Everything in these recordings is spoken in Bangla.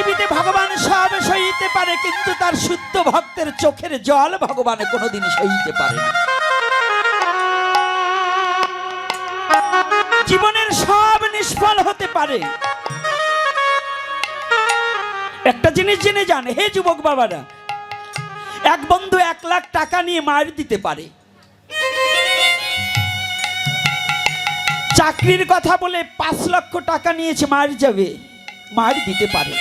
পৃথিবীতে ভগবান সব সইতে পারে, কিন্তু তার শুদ্ধ ভক্তের চোখের জল ভগবান কোনোদিন সইতে পারে জীবনের সব নিষ্ফল হতে পারে। একটা জিনিস জেনে যান, হে যুবক বাবারা, এক বন্ধু এক লাখ টাকা নিয়ে মার দিতে পারে। চাকরির কথা বলে পাঁচ লক্ষ টাকা নিয়েছে, মার যাবে, মার দিতে পারে।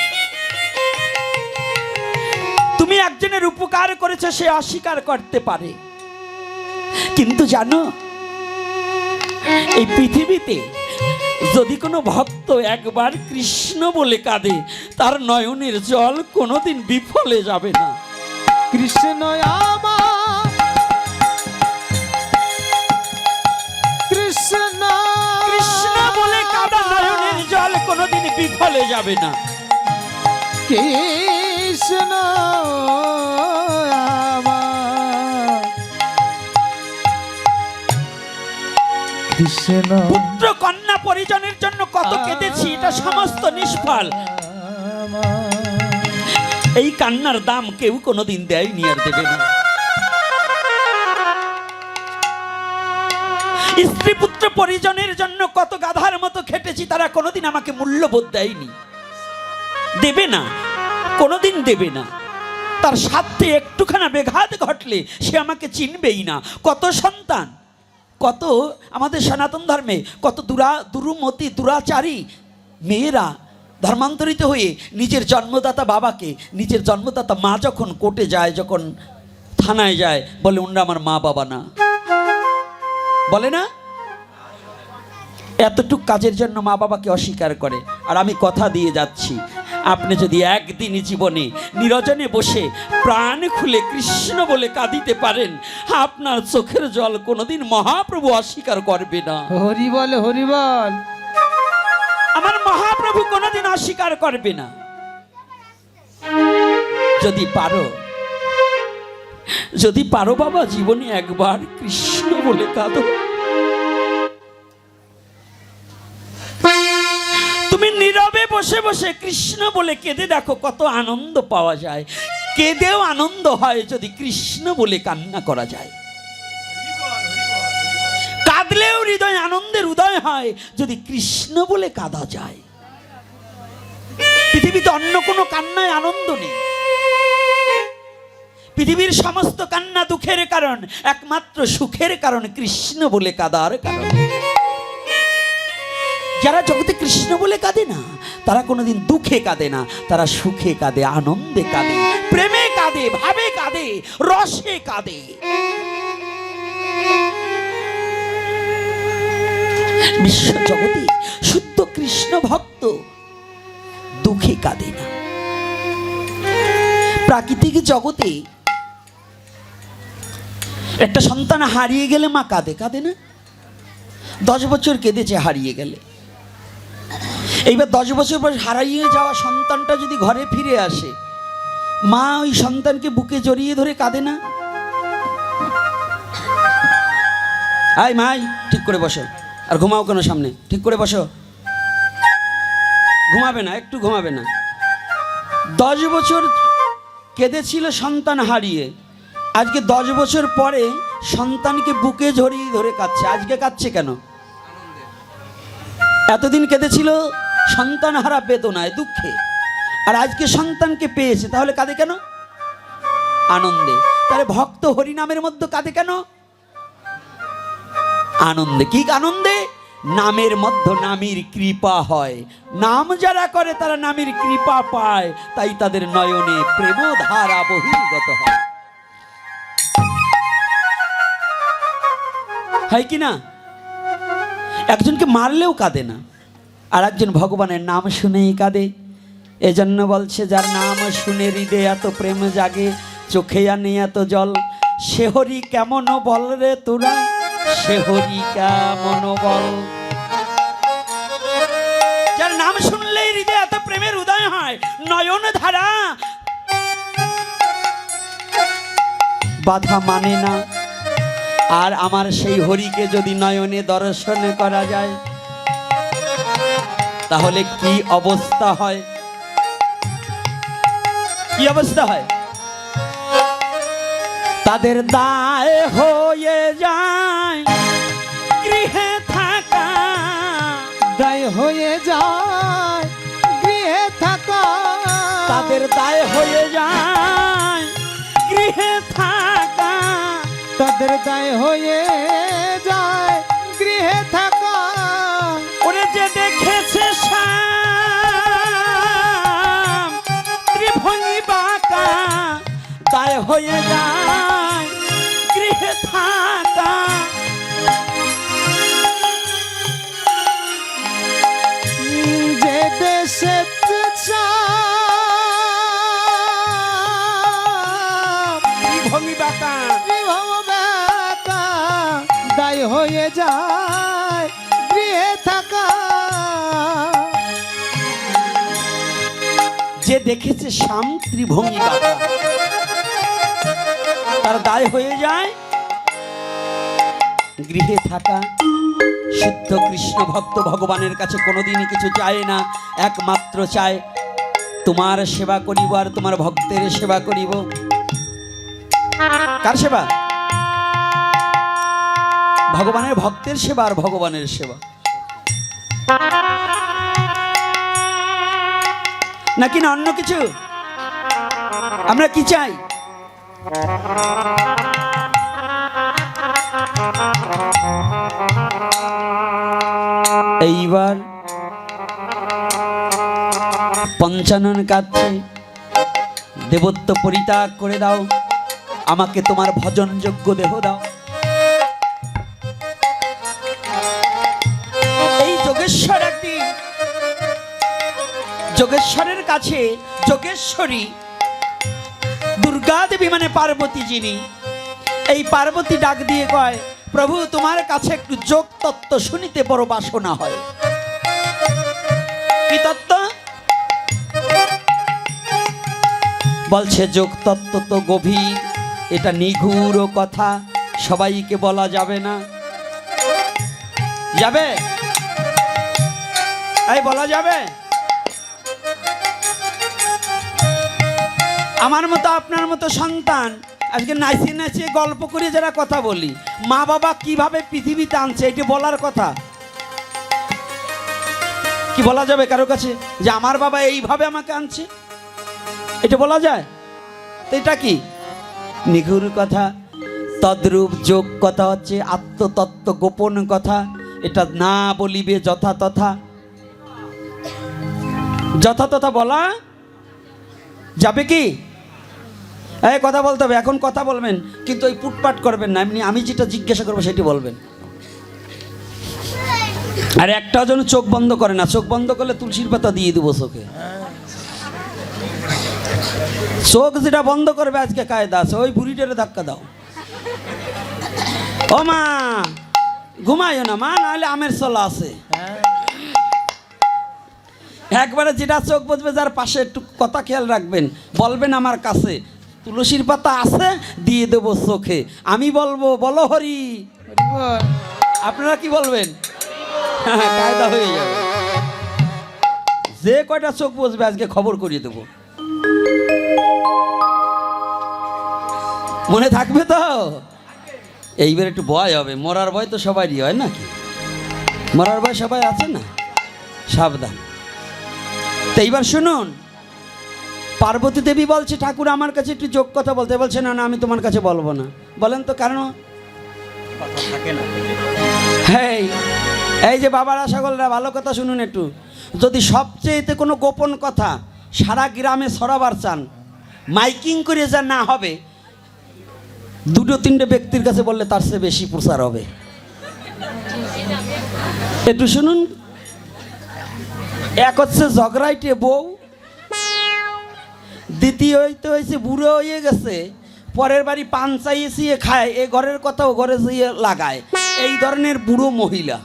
একজনের উপকার করেছে সে অস্বীকার করতে পারে। কিন্তু জানো এই পৃথিবীতে যদি কোনো ভক্ত একবার কৃষ্ণ বলে কাঁদে তার নয়নের জল কোনোদিন বিফলে যাবে না। কৃষ্ণ কৃষ্ণ কৃষ্ণ বলে কাদা নয়নের জল কোনোদিন বিফলে যাবে না। কৃষ্ণ কৃষ্ণ। পুত্র কন্যা পরিজনের জন্য কত কেঁদেছি এটা সমস্ত নিষ্ফল। এই কান্নার দাম কেউ কোনোদিন দেয়নি আর দেবে না। স্ত্রী পুত্র পরিজনের জন্য কত গাধার মতো খেটেছি তারা কোনোদিন আমাকে মূল্যবোধ দেয়নি। দেবে না। কোনোদিন দেবে না। তার স্বার্থে একটুখানা বেঘাত ঘটলে সে আমাকে চিনবেই না। কত সন্তান, কত আমাদের সনাতন ধর্মে কত দুরা, দুরুমতি, দুরাচারী মেয়েরা ধর্মান্তরিত হয়ে নিজের জন্মদাতা বাবাকে, নিজের জন্মদাতা মা যখন কোর্টে যায়, যখন থানায় যায়, বলে ওনরা আমার মা বাবা না। বলে না? এতটুক কাজের জন্য মা বাবাকে অস্বীকার করে। আর আমি কথা দিয়ে যাচ্ছি। আপনি যদি একদিন জীবনে নিরজনে বসে প্রাণ খুলে কৃষ্ণ বলে কাঁদিতে পারেন আপনার চোখের জল কোনোদিন মহাপ্রভু অস্বীকার করবে না। হরি বল হরি বল। আমার মহাপ্রভু কোনোদিন অস্বীকার করবে না। যদি পারো যদি পারো বাবা জীবনে একবার কৃষ্ণ বলে কাঁদো। বসে বসে কৃষ্ণ বলে কেঁদে দেখো কত আনন্দ পাওয়া যায়। কেঁদেও আনন্দ হয় যদি কৃষ্ণ বলে কান্না করা যায়। কাঁদলেও হৃদয়, আনন্দের উদয় হয় যদি কৃষ্ণ বলে কাঁদা যায়। পৃথিবীতে অন্য কোনো কান্নায় আনন্দ নেই। পৃথিবীর সমস্ত কান্না দুঃখের কারণ, একমাত্র সুখের কারণ কৃষ্ণ বলে কাদার কারণ। যারা জগতে কৃষ্ণ বলে কাঁদে না, তারা কোনোদিন দুঃখে কাঁদে না, তারা সুখে কাঁদে, আনন্দে কাঁদে, প্রেমে কাঁদে, ভাবে কাঁদে, রসে কাঁদে। বিশ্ব জগতে শুদ্ধ কৃষ্ণ ভক্ত দুঃখে কাঁদে না। প্রাকৃতিক জগতে একটা সন্তান হারিয়ে গেলে মা কাঁদে কাঁদে না? দশ বছর কেঁদেছে, হারিয়ে গেলে। এইবার দশ বছর পর হারাইয়ে যাওয়া সন্তানটা যদি ঘরে ফিরে আসে, মা ওই সন্তানকে বুকে জড়িয়ে ধরে কাঁদে না? আয় মাই ঠিক করে বসো। আর ঘুমাও কেন সামনে, ঠিক করে বসো। ঘুমাবে না, একটু ঘুমাবে না। দশ বছর কেঁদেছিল সন্তান হারিয়ে, আজকে দশ বছর পরে সন্তানকে বুকে জড়িয়ে ধরে কাঁদছে। আজকে কাঁদছে কেন? এতদিন কেঁদেছিল সন্তান হারা বেদনায় দুঃখে। আর আজকে সন্তানকে পেয়েছে, তাহলে কাঁদে কেন? আনন্দে। তাহলে ভক্ত হরিনামের মধ্যে কাঁদে কেন? আনন্দে। কি আনন্দে? নামের মধ্যে নামের কৃপা হয়। নাম যারা করে, তারা নামের কৃপা পায়। তাই তাদের নয়নে প্রেম ধারা বহির্গত হয়। হয় কি না? একজনকে মারলেও কাঁদে না। আর একজন ভগবানের নাম শুনেই কাঁদে। এজন্য বলছে, যার নাম শুনে হৃদে এত প্রেম জাগে, চোখে আনে এত জল শেহরি কেমন বল রে তোরা? শেহরি কেমন বল? যার নাম শুনলেই হৃদয়ে এত প্রেমের উদয় হয়, নয়ন ধারা। বাধা মানে না। আর আমার সেই হরিকে যদি নয়নে দর্শন করা যায় তাহলে কি অবস্থা হয়? কি অবস্থা হয়? তাদের দায় হয়ে যায় গৃহে থাকা দায় হয়ে যায় গৃহে থাকা। তাদের দায় হয়ে যায় গৃহে থাকা। তাদের দায় হয়ে যায়, গৃহে থাকা। যে দেখেছে শ্যাম ত্রিভঙ্গি তার দায় হয়ে যায়, গৃহে থাকা। শুদ্ধ কৃষ্ণ ভক্ত ভগবানের কাছে কোনোদিনই কিছু চায় না, একমাত্র চায়, তোমার সেবা করিব আর তোমার ভক্তের সেবা করিব। কার সেবা? ভগবানের ভক্তের সেবা আর ভগবানের সেবা। নাকি না অন্য কিছু? আমরা কি চাই? এইবার পঞ্চানন কাঁদছে। দেবত্ব পরিত্যাগ করে দাও। আমাকে তোমার ভজনযোগ্য দেহ দাও। যোগেশ্বরের কাছে, যোগেশ্বরী, দুর্গা দেবী মানে পার্বতী যিনি, এই পার্বতী ডাক দিয়ে কয়, প্রভু, তোমার কাছে একটু যোগ তত্ত্ব শুনিতে বড় বাসনা হয়। কি তত্ত্ব? বলছে, যোগ তত্ত্ব তো গভীর, এটা নিঘুর কথা, সবাইকে বলা যাবে না। যাবে? এই, বলা যাবে? আমার মতো, আপনার মতো সন্তান। আজকে নাচিয়ে নাচিয়ে গল্প করে, যারা কথা বলি। মা বাবা কীভাবে পৃথিবীতে আনছে, এটি বলার কথা। কি বলা যাবে কারও কাছে? যে আমার বাবা এইভাবে আমাকে আনছে? এটা বলা যায়? তো এটা কি? নিঘুর কথা, তদ্রূপ যোগ কথা হচ্ছে, আত্মতত্ত্ব গোপন কথা। এটা না বলিবে যথা তথা যথা তথা বলা যাবে কি? এই, কথা বলতে হবে, এখন কথা বলবেন, কিন্তু ওই পুটপাট করবেন না, এমনি আমি যেটা জিজ্ঞাসা করব সেটি বলবেন। আর একটাও যেন চোখ বন্ধ করে না, চোখ বন্ধ করলে তুলসীর পাতা দিয়ে দেবো চোখে। চোখ যেটা বন্ধ করবে আজকে কায়দা আছে, ওই বুড়িটারে ধাক্কা দাও। ও মা, ঘুমাইও না, মা, নাহলে আমের চলা আছে। একবারে যেটা চোখ বুঝবে যার পাশে একটু কথা খেয়াল রাখবেন, বলবেন আমার কাছে তুলসীর পাতা আছে দিয়ে দেবো চোখে। আমি বলব বলো হরি। আপনারা কি বলবেন? হ্যাঁ, কায়দা হয়ে যাবে। যে কয়টা চোখ বসবে আজকে খবর করিয়ে দেবো। মনে থাকবে তো? এইবার একটু ভয় হবে। মরার ভয় তো সবারই হয় নাকি? মরার ভয় সবাই আছে না? সাবধান। তো এইবার শুনুন। পার্বতী দেবী বলছে ঠাকুর আমার কাছে একটু যোগ কথা বলতে। বলছে না না আমি তোমার কাছে বলব না। বলেন তো কারণ এই এই যে বাবারা সকলরা ভালো কথা শুনুন একটু। যদি সবচেয়েতে কোনো গোপন কথা সারা গ্রামে ছড়াবার চান মাইকিং করে যা না হবে দুটো তিনটে ব্যক্তির কাছে বললে তার চেয়ে বেশি প্রচার হবে। একটু শুনুন। এক হচ্ছে ঝগড়াইটে বউ দ্বিতীয় হয়েছে বুড়ো হয়ে গেছে, পরের বাড়ি পান চাইয়ে খায়, এ ঘরের কথা ও ঘরে যেয়ে লাগায়। এই ধরনের বুড়ো মহিলা।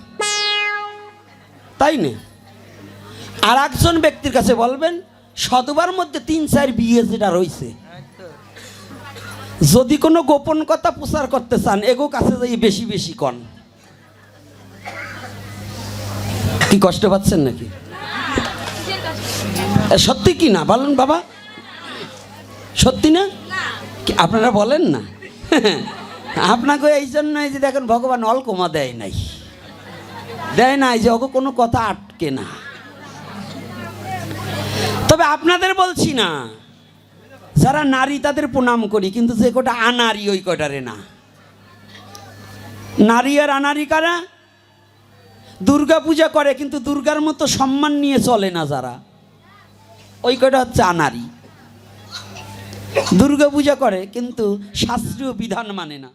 তাই না? আর একজন ব্যক্তির কাছে বলবেন শতবার মধ্যে তিন, চার বিয়ে যেটা রয়েছে যদি কোনো গোপন কথা প্রচার করতে চান, এগো কাছে যাই বেশি বেশি কন। কি কষ্ট পাচ্ছেন নাকি? সত্যি কি না? বলুন বাবা। সত্যি না? আপনারা বলেন না? আপনাকে এই জন্যই যে দেখেন ভগবান অলকমা দেয় নাই। দেয় নাই যে ওকে কোনো কথা আটকে না। তবে আপনাদের বলছি না, যারা নারী তাদের প্রণাম করি, কিন্তু যে কটা আনারি ওই কটারে না। নারী আর আনারি কারা? দুর্গা পূজা করে, কিন্তু দুর্গার মতো সম্মান নিয়ে চলে না যারা। ওই কটা হচ্ছে আনারি। দুর্গা পূজা করে কিন্তু শাস্ত্রীয় বিধান মানে না।